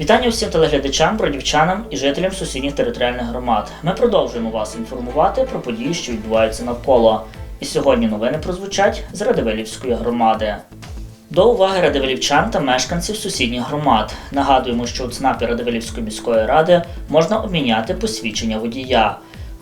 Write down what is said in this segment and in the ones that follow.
Вітання всім телеглядачам, бродівчанам і жителям сусідніх територіальних громад. Ми продовжуємо вас інформувати про події, що відбуваються навколо. І сьогодні новини прозвучать з Радивилівської громади. До уваги радивилівчан та мешканців сусідніх громад. Нагадуємо, що у ЦНАПі Радивилівської міської ради можна обміняти посвідчення водія.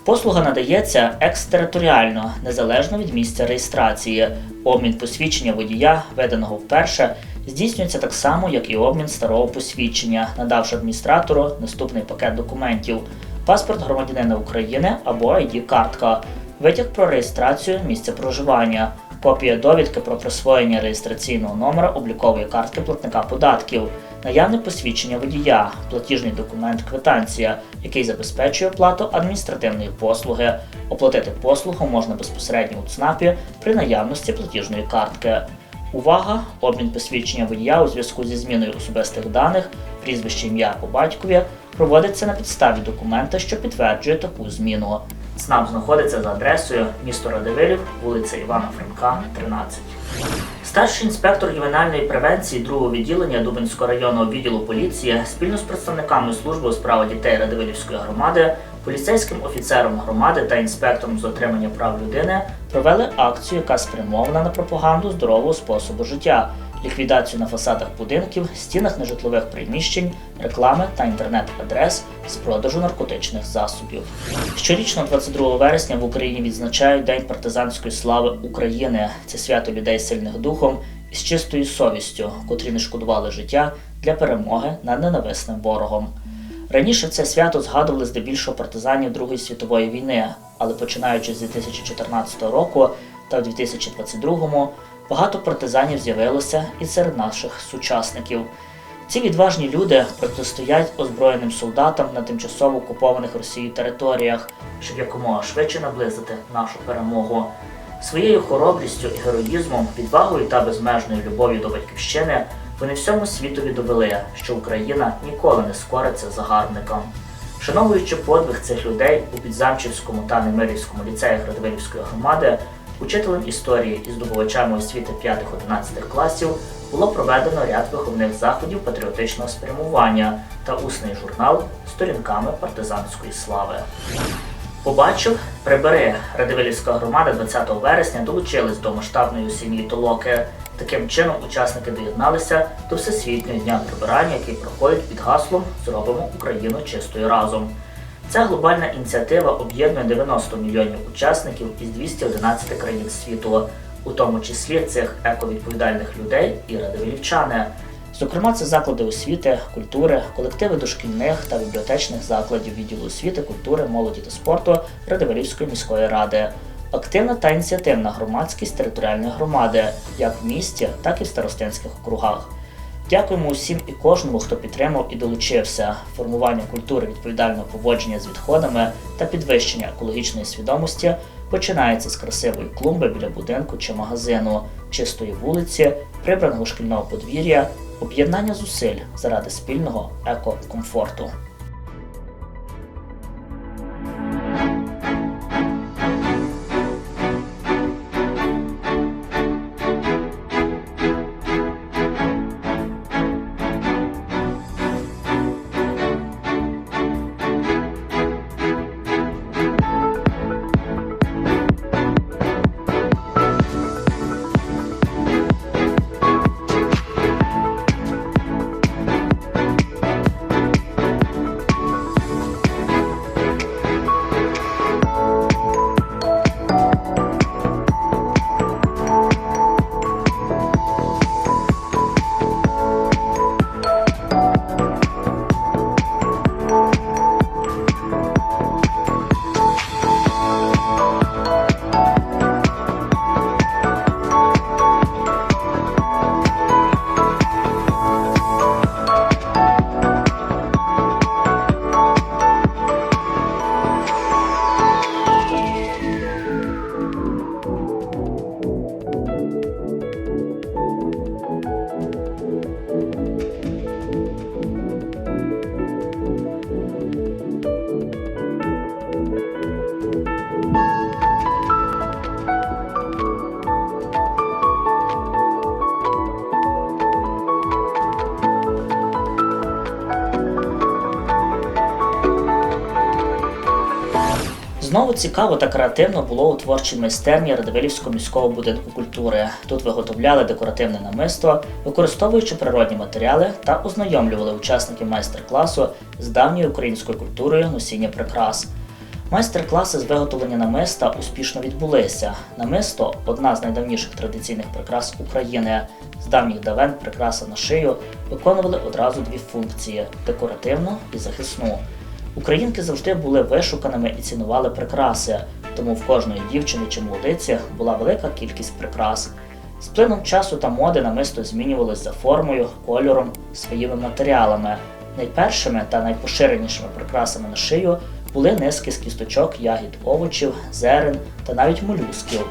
Послуга надається екстериторіально, незалежно від місця реєстрації. Обмін посвідчення водія, виданого вперше, здійснюється так само, як і обмін старого посвідчення, надавши адміністратору наступний пакет документів: паспорт громадянина України або ID-картка, витяг про реєстрацію місця проживання, копія довідки про присвоєння реєстраційного номера облікової картки платника податків, наявне посвідчення водія, платіжний документ квитанція, який забезпечує оплату адміністративної послуги. Оплатити послугу можна безпосередньо у ЦНАПі при наявності платіжної картки. Увага! Обмін посвідчення водія у зв'язку зі зміною особистих даних, прізвище ім'я по батькові проводиться на підставі документа, що підтверджує таку зміну. ЦНАП знаходиться за адресою місто Радивилів, вулиця Івана Франка, 13. Старший інспектор ювенальної превенції другого відділення Дубинського районного відділу поліції спільно з представниками служби у справах дітей Радивилівської громади, поліцейським офіцером громади та інспектором з отримання прав людини провели акцію, яка спрямована на пропаганду здорового способу життя, ліквідацію на фасадах будинків, стінах нежитлових приміщень, реклами та інтернет-адрес з продажу наркотичних засобів. Щорічно, 22 вересня, в Україні відзначають День партизанської слави України. Це свято людей сильних духом і з чистою совістю, котрі не шкодували життя для перемоги над ненависним ворогом. Раніше це свято згадували здебільшого партизанів Другої світової війни, але починаючи з 2014 року та в 2022 багато партизанів з'явилося і серед наших сучасників. Ці відважні люди протистоять озброєним солдатам на тимчасово окупованих Росією територіях, щоб якомога швидше наблизити нашу перемогу. Своєю хоробрістю і героїзмом, відвагою та безмежною любов'ю до батьківщини вони всьому світові довели, що Україна ніколи не скориться загарбникам. Вшановуючи подвиг цих людей у Підзамчівському та Немирівському ліцеях Радивилівської громади, учителем історії і здобувачами освіти 5-11 класів було проведено ряд виховних заходів патріотичного спрямування та усний журнал сторінками партизанської слави. Побачив, прибери Радивилівська громада 20 вересня долучились до масштабної осінньої толоки. Таким чином учасники доєдналися до всесвітнього дня прибирання, який проходить під гаслом Зробимо Україну чистою разом. Ця глобальна ініціатива об'єднує 90 мільйонів учасників із 211 країн світу, у тому числі цих ековідповідальних людей і радивилівчани. Зокрема, це заклади освіти, культури, колективи дошкільних та бібліотечних закладів відділу освіти, культури, молоді та спорту Радивилівської міської ради. Активна та ініціативна громадськість територіальної громади, як в місті, так і в старостинських округах. Дякуємо усім і кожному, хто підтримав і долучився. Формування культури відповідального поводження з відходами та підвищення екологічної свідомості починається з красивої клумби біля будинку чи магазину, чистої вулиці, прибраного шкільного подвір'я, об'єднання зусиль заради спільного екокомфорту. Знову цікаво та креативно було у творчій майстерні Радивилівського міського будинку культури. Тут виготовляли декоративне намисто, використовуючи природні матеріали та ознайомлювали учасників майстер-класу з давньою українською культурою носіння прикрас. Майстер-класи з виготовлення намиста успішно відбулися. Намисто одна з найдавніших традиційних прикрас України. З давніх давен прикраса на шию виконували одразу дві функції декоративну і захисну. Українки завжди були вишуканими і цінували прикраси, тому в кожної дівчини чи молодиці була велика кількість прикрас. З плином часу та моди намисто змінювалися за формою, кольором, своїми матеріалами. Найпершими та найпоширенішими прикрасами на шию були низки з кісточок, ягід, овочів, зерен та навіть молюсків.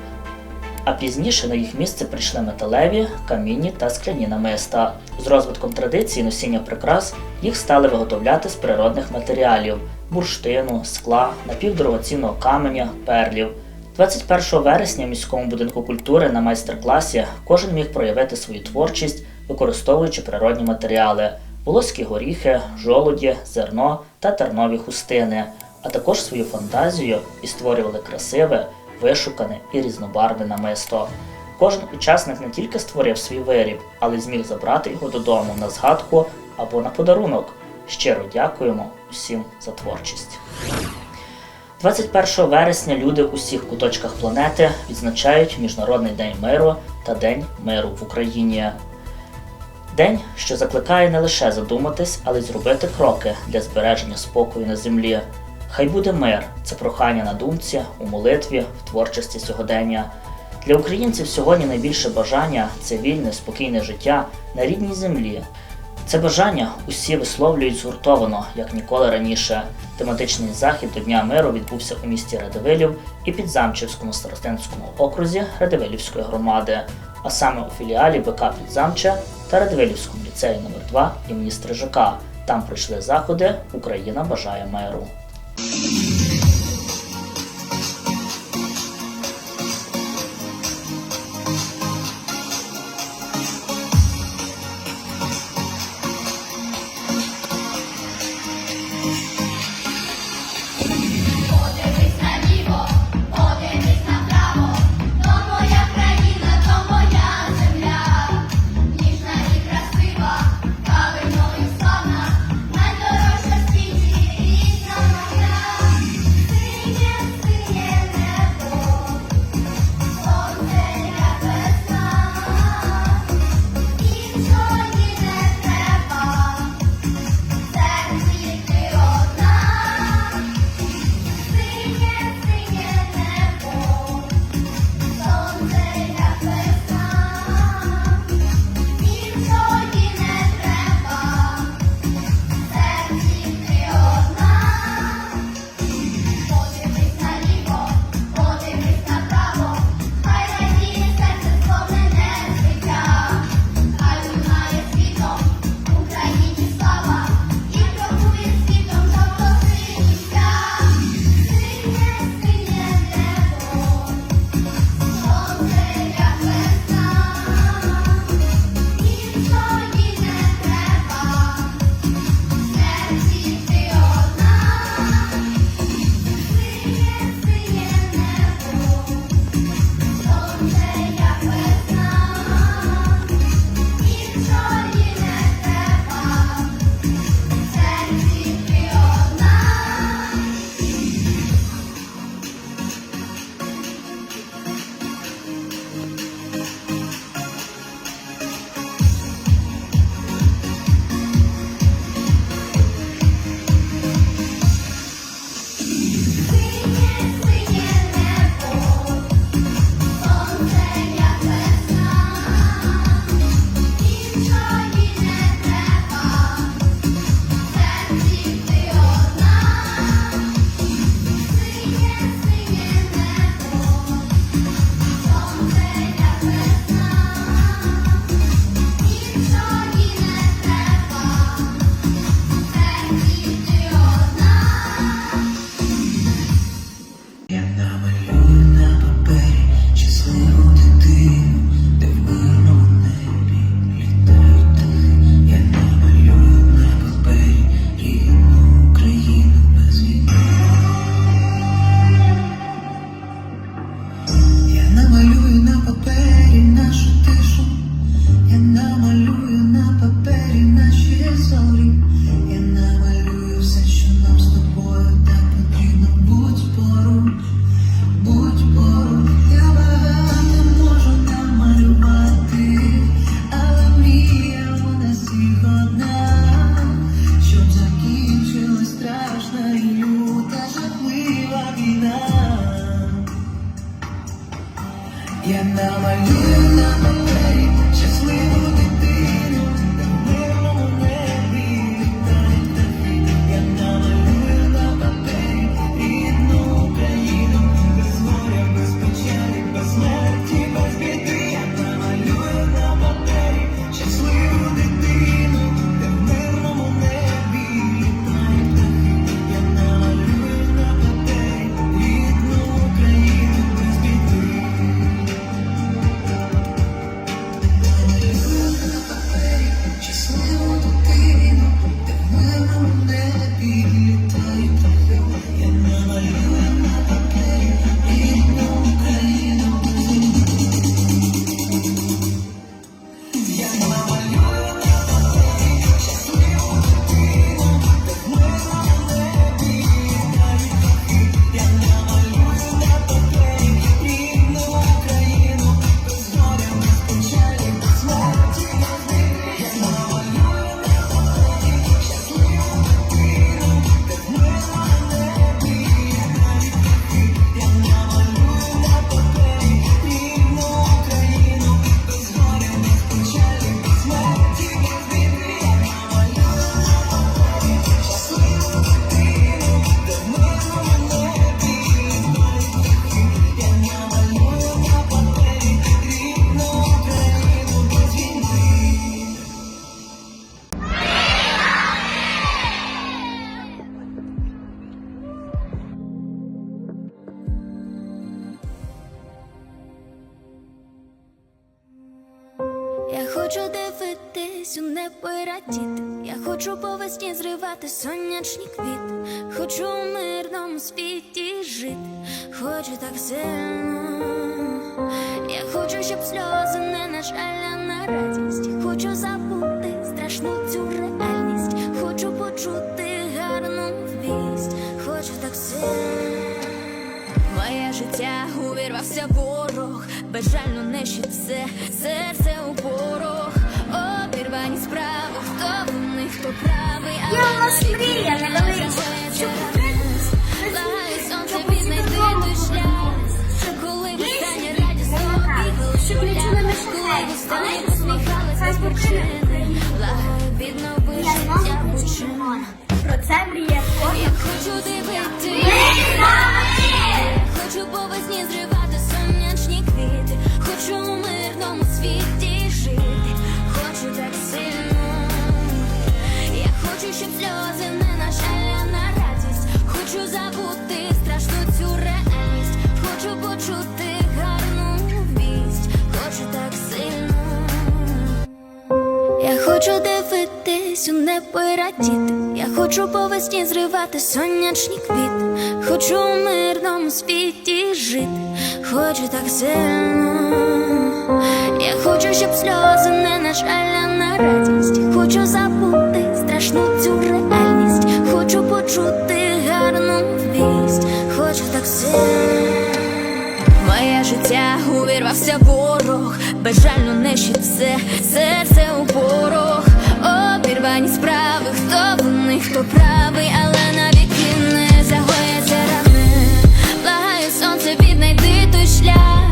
А пізніше на їх місце прийшли металеві, камінні та скляні намиста. З розвитком традиції носіння прикрас їх стали виготовляти з природних матеріалів бурштину, скла, напівдорогоцінного каменя, перлів. 21 вересня в міському будинку культури на майстер-класі кожен міг проявити свою творчість, використовуючи природні матеріали: волоські горіхи, жолуді, зерно та тернові хустини, а також свою фантазію і створювали красиве, вишукане і різнобарвне намисто. Кожен учасник не тільки створив свій виріб, але зміг забрати його додому на згадку або на подарунок. Щиро дякуємо усім за творчість. 21 вересня люди у всіх куточках планети відзначають Міжнародний день миру та День миру в Україні. День, що закликає не лише задуматись, але й зробити кроки для збереження спокою на землі. Хай буде мир це прохання на думці, у молитві, в творчості сьогодення. Для українців сьогодні найбільше бажання це вільне, спокійне життя на рідній землі. Це бажання усі висловлюють згуртовано, як ніколи раніше. Тематичний захід до Дня миру відбувся у місті Радивилів і Підзамчівському старостинському окрузі Радивилівської громади, а саме у філіалі БК Підзамче та Радивилівському ліцеї номер 2 імені Стрижака. Там пройшли заходи Україна бажає миру. Thank you. Небо і радіти. Я хочу по весні зривати сонячні квіти. Хочу у мирному світі жити. Хочу так сильно. Я хочу, щоб сльози не на жаль, а на радість. Хочу забути страшну цю реальність. Хочу почути гарну вість. Хочу так сильно. Моє життя увірвався ворог, безжально нищить все, серце у порох, обірвані справи, хто винний, хто правий, але Я у нас мрія не щоб сонце віднайти той шлях, коли ви стані радісно бігали Щоб не чули шлях, наших коли ви хай, стані але посміхались без хай причини, благаю віднови Я життя. Про це мріє Я хочу дивитись. Хочу по весні зривати сонячні квіти, хочу у мирному світі сильно. Я хочу, щоб сльози не на жаль, на радість. Хочу забути страшну цю реальність. Хочу почути гарну вість, хочу так сильно. Я хочу дивитись у небо і радіти. Я хочу по весні зривати сонячні квіти. Хочу у мирному світі жити. Хочу так сильно. Я хочу, щоб сльози не на жаль, а на радість. Хочу забути страшну цю реальність. Хочу почути гарну вість. Хочу так сильно. Моє життя увірвався ворог, безжально нищить все, серце у порох, обірвані справи, хто винний, хто правий, але навіки не загояться рани. Благаю сонце віднайди той шлях,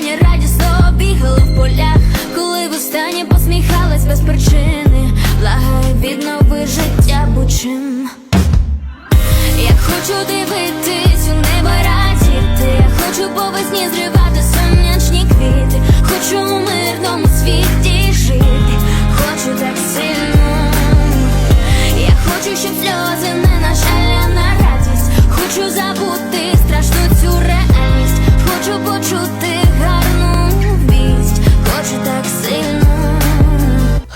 востаннє радісно бігали в полях, коли востаннє посміхалась без причини, благаю віднови життя бучим.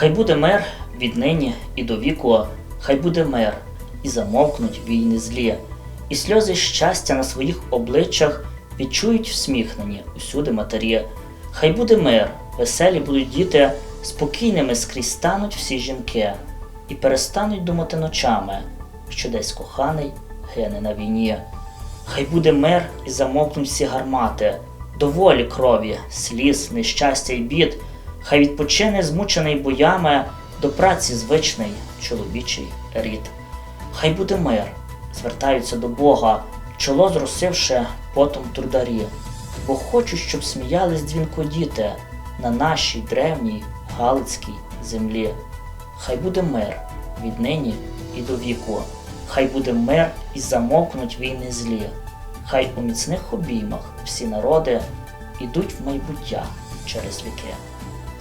Хай буде мир віднині і до віку, хай буде мир, і замовкнуть війни злі, і сльози щастя на своїх обличчях відчують всміхнені усюди матері. Хай буде мир, веселі будуть діти, спокійними скрізь стануть всі жінки, і перестануть думати ночами, що десь коханий гине на війні. Хай буде мир і замовкнуть всі гармати, доволі крові, сліз, нещастя й бід, хай відпочине змучений боями до праці звичний чоловічий рід. Хай буде мир, звертаються до Бога, чоло зросивши потом трударі. бо хочу, щоб сміялись дзвінко діти на нашій древній Галицькій землі. Хай буде мир віднині і до віку, хай буде мир і замовкнуть війни злі, хай у міцних обіймах всі народи ідуть в майбуття через віки.